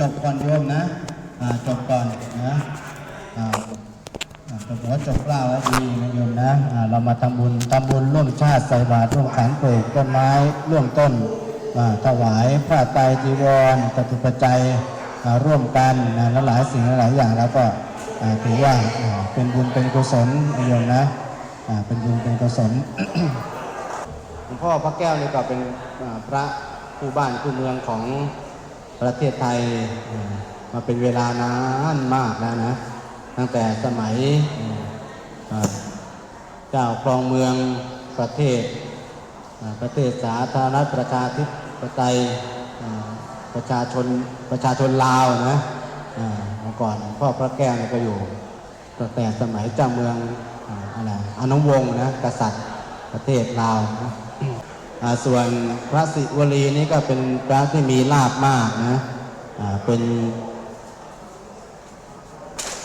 จบก่อนโยมนะจบก่อนนะอ่าอ่าจบหัวจบเกล้าแล้วดีนะโยมนะเรามาทำบุญทำบุญร่วมชาติใส่บาตรร่วมขันปลูกต้นไม้ร่วมต้นถวายผ้าไตรจีวรปฏิปัจจัยร่วมกันนะและหลายสิ่งหลายอย่างแล้วก็ถือว่าเป็นบุญเป็นกุศลโยมนะเป็นบุญเป็นกุศลหลวงพ่อพระแก้วนี่ก็เป็นพระคู่บ้านคู่เมืองของ ประเทศไทยมาเป็นเวลานานมากแล้วนะ ตั้งแต่สมัยเจ้าครองเมืองประเทศ ประเทศสาธารณรัฐประชาธิปไตยประชาชนประชาชนลาวนะเมื่อก่อนพ่อพระแก้วก็อยู่ตั้งแต่สมัยเจ้าเมืองอะไรอนุวงศ์นะกษัตริย์ประเทศลาวนะ ส่วนพระศิวลีนี่ก็เป็นพระที่มีลาบมากนะเป็น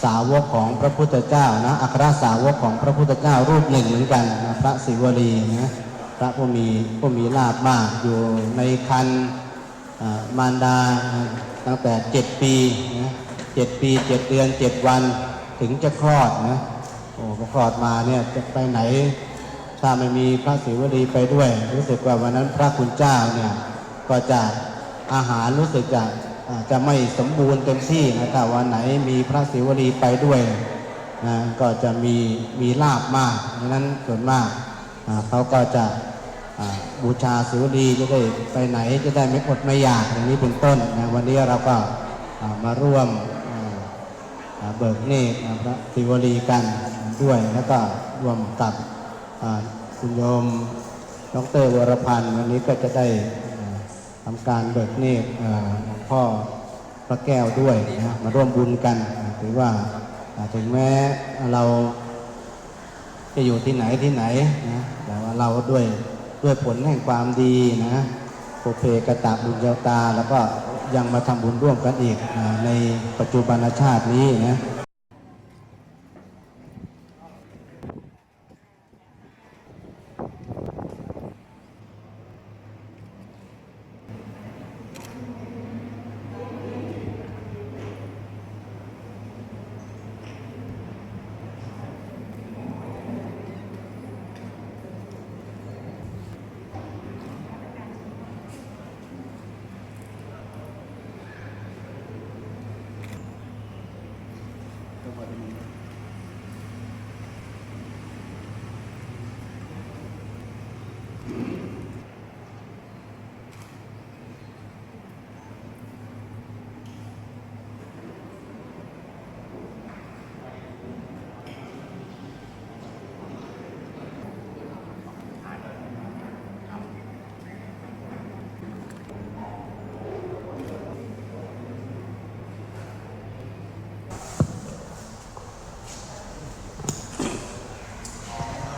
สาวกของพระพุทธเจ้านะอัครสาวกของพระพุทธเจ้ารูปหนึ่งเหมือนกันนะพระศิวลีนะพระผู้มีผู้มีลาบมากอยู่ในคันมารดาตั้งแต่เจ็ดปีนะเจ็ดปีเจ็ดเดือนเจ็ดวันถึงจะคลอดนะโอ้พอคลอดมาเนี่ยจะไปไหน ถ้าไม่มีพระศิวลีไปด้วย รู้สึกว่าวันนั้นพระคุณเจ้าเนี่ยก็จะอาหารรู้สึกจะจะไม่สมบูรณ์เต็มที่นะถ้าวันไหนมีพระศิวลีไปด้วยนะก็จะมีมีลาบมากดังนั้นส่วนมากเขาก็จะบูชาศิวลีจะได้ไปไหนจะได้ไม่อดไม่อยากอย่างนี้เป็นต้นนะวันนี้เราก็มาร่วมเบิกเนตรพระศิวลีกันด้วยแล้วก็รวมกับ คุณโยมดรวรพันธ์วันนี้ก็จะได้อ่าทำการเบิกเนตรอ่าหลวงพ่อพระแก้วด้วยนะมาร่วมบุญกันถือว่าถึงแม้เราจะอยู่ที่ไหนที่ไหนนะแต่ว่าเราด้วยด้วยผลแห่งความดีนะโภเพกตะบุญเยาตา แล้วก็ยังมาทำบุญร่วมกันอีกในปัจจุบันชาตินี้นะ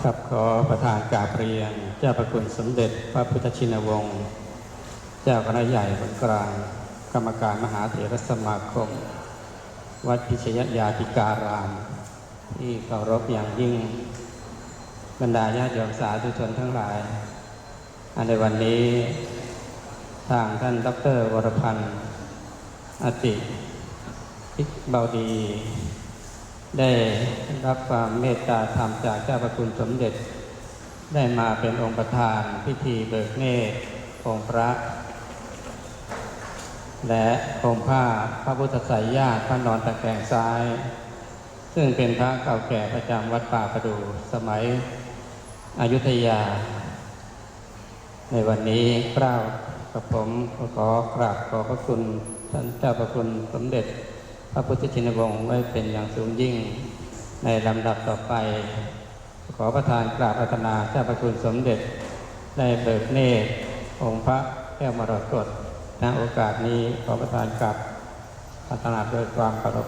ครับขอประธานกาบเรียน เจ้าประคุณสมเด็จพระพุทธชินวงศ์ เจ้าคณะใหญ่บนกลาง กรรมการมหาเถรสมาคม วัดพิชยยาธิการาม ที่เคารพอย่างยิ่ง บรรดาญาติโยมสาธุชนทั้งหลาย อันในวันนี้ทางท่านดรวรพันธ์อติพิกเบาดี ได้รับความเมตตาธรรมจากเจ้าประคุณสมเด็จ ได้มาเป็นองค์ประธานพิธีเบิกเนตรองค์พระ และองค์ผ้าพระพุทธไสยญาติพระนอนตะแคงซ้าย ซึ่งเป็นพระเก่าแก่ประจำวัดป่าประดูสมัยอยุธยา ในวันนี้เกล้าวกับผมขอกราบขอพระคุณท่านเจ้าประคุณสมเด็จ พระพุทธชินวงศ์ไว้เป็นอย่างสูงยิ่ง ในลำดับต่อไป ขอประทานกราบอาตนาเจ้าประคุณสมเด็จได้เบิกเนตรองค์พระแก้วมรกตณโอกาสนี้ขอประทานกราบอาตนาโดยความเคารพ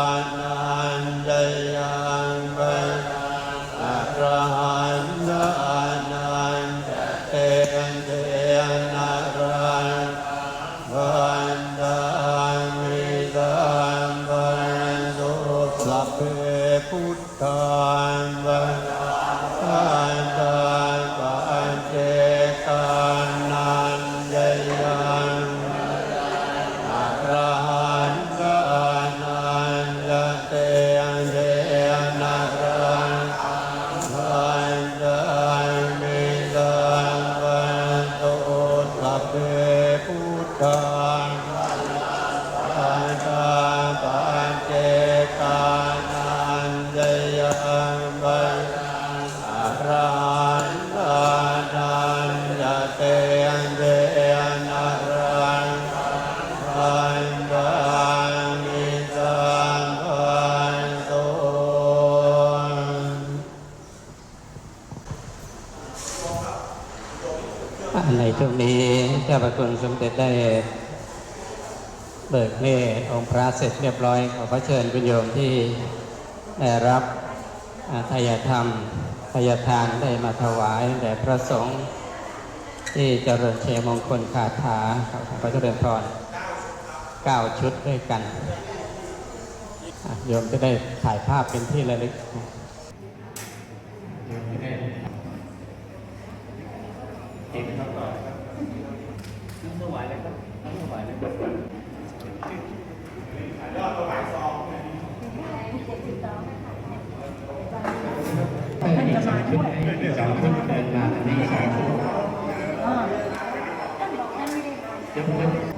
จ้าประคุณสมเด็จได้เบิกเนตรองค์พระเสร็จเรียบร้อย ขอพระเชิญคุณโยมที่ได้รับอ่าทายธรรมทายทานได้มาถวายแด่พระสงฆ์ที่เจริญเชยมงคลคาถาขอพระเจริญพรเก้าชุดด้วยกันโยมจะได้ถ่ายภาพเป็นที่ระลึก โ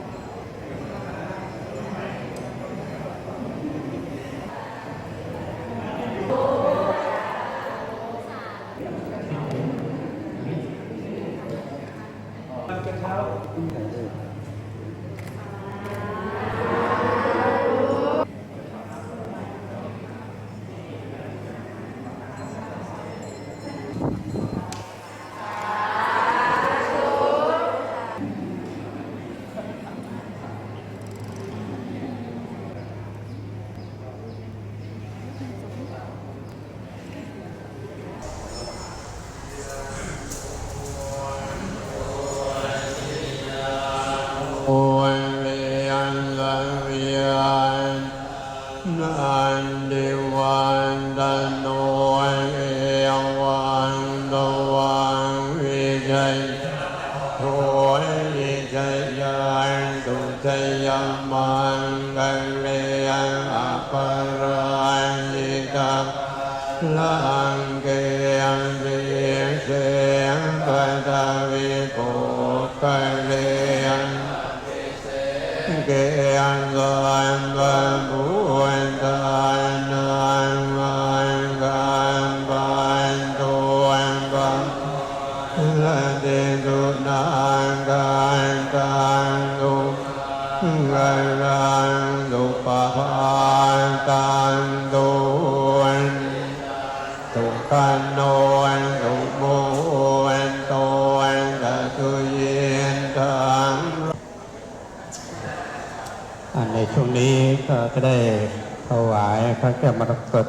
พระแก้วมรกต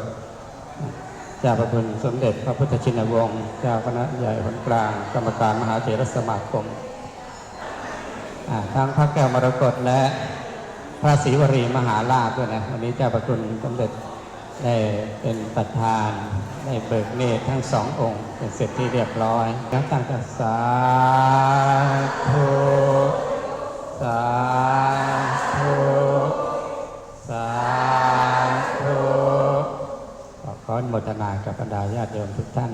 จ้าพระคุณสมเด็จพระพุทธชินวงศ์เจ้าคณะใหญ่หนกลาง กรรมการมหาเถรสมาคมทั้งพระแก้วมรกตและพระศรีวรีมหาราชด้วยนะวันนี้เจ้าพระคุณสมเด็จได้เป็นประธานได้เบิกเนตรทั้งสององค์ เป็นเสร็จที่เรียบร้อยแล้วตั้งแต่สาธุสาธุ มทนากับบรรดาญาติโยมทุกท่าน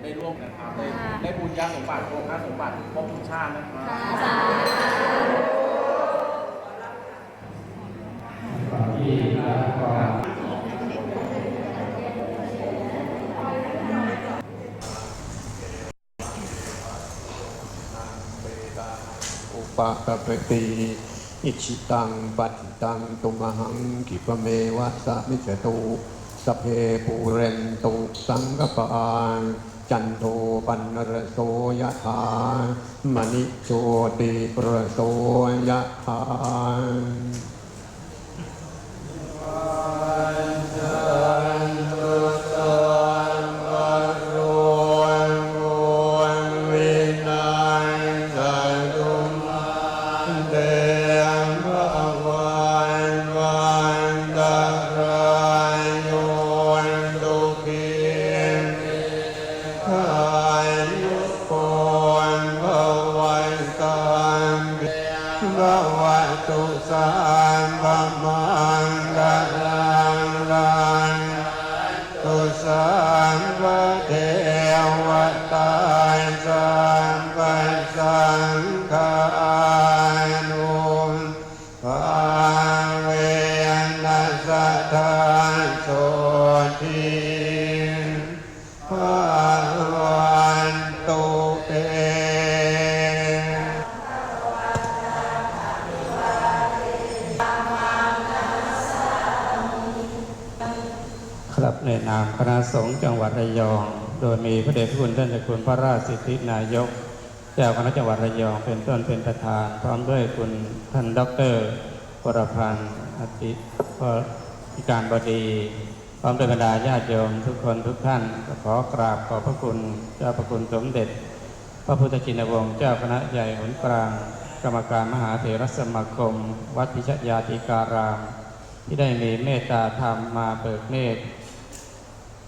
ได้ร่วมนะครับได้ได้บุญญาสมบัติโภคสมบัติครบทุกชาตินะครับอุปกปติ อิชิตังปัตติตังตุมหังกิปเมวะสะมิจตุสเพปูเรนตุสังกปานจันโทปันรโสยะถามณิโชติประโสยะถา สังฆานุปาเวนัสทานโสทีภาวันตุเตครับในนามคณะสงฆ์จังหวัดระยอง โดยมีพระเดชพระคุณท่านเจ้าคุณพระราชสิทธินายก จ้าคณะจังหวัดระยองเป็นต้นเป็นประธาน พร้อมด้วยคุณท่านด็อกเตอร์วรพันธ์อธิพิการบดี พร้อมด้วยบรรดาญาติโยมทุกคนทุกท่านขอกราบขอบพระคุณเจ้าพระคุณสมเด็จ พระพุทธชินวงศ์เจ้าคณะใหญ่หนกลาง กรรมการมหาเถรสมาคม วัดพิชยาธิการาม ที่ได้มีเมตตาธรรมมาเบิกเนตร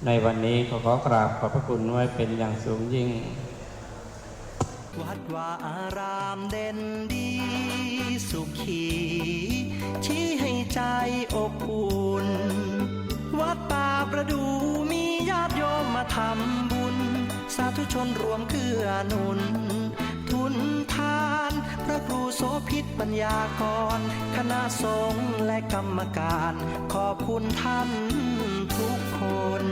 ในวันนี้ขอขอกราบขอบพระคุณไว้เป็นอย่างสูงยิ่ง วัดว่าอารามเด่นดี สุขี ชี้ให้ใจอบอุ่น วัดป่าประดูมีญาติโยมมาทำบุญ สาธุชนรวมเกื้อหนุน ทุนทาน พระครูโสพิษปัญญากร คณะสงฆ์และกรรมการ ขอบคุณท่านทุกคน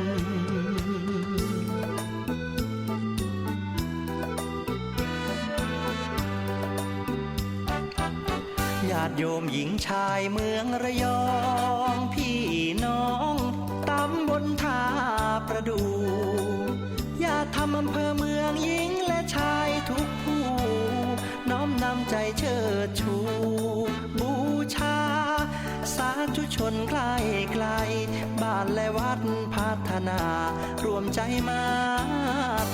าติโยมหญิงชายเมืองระยอง พี่น้องตำบลท่าประดูญาติทำอำเภอเมืองหญิงและชายทุกผู้ น้อมนำใจเชิดชู บูชา สาธุชนใกล้ไกล บ้านและวัดพัฒนา รวมใจมา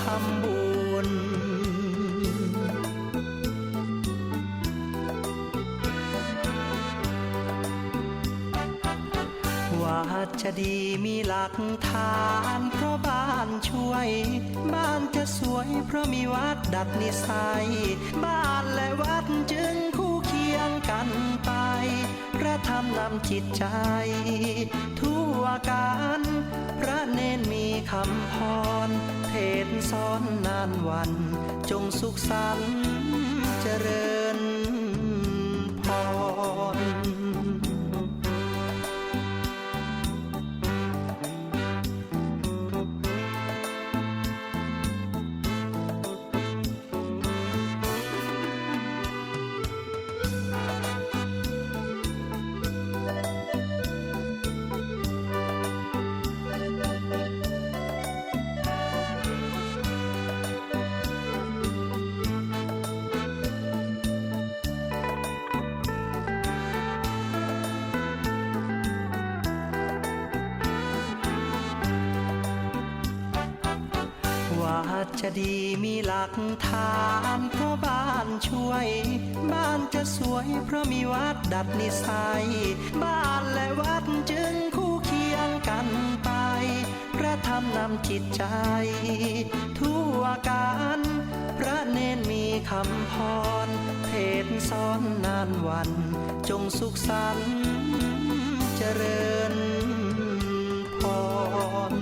ทำบุญ วัดจะดีมีหลักฐาน เพราะบ้านช่วย บ้านจะสวย เพราะมีวัดดัดนิสัย บ้านและวัดจึงคู่เคียงกันไป พระธรรมนำจิตใจ ทั่วการพระเนนมีคำพร เทศสอนนานวัน จงสุขสันต์เจริญ หลักฐานเพราะบ้านช่วย บ้านจะสวยเพราะมีวัดดัดนิสัย บ้านและวัดจึงคู่เคียงกันไป พระธรรมนำจิตใจ ทั่วการพระเนนมีคำพร เทศน์สอนนานวัน จงสุขสันต์เจริญพร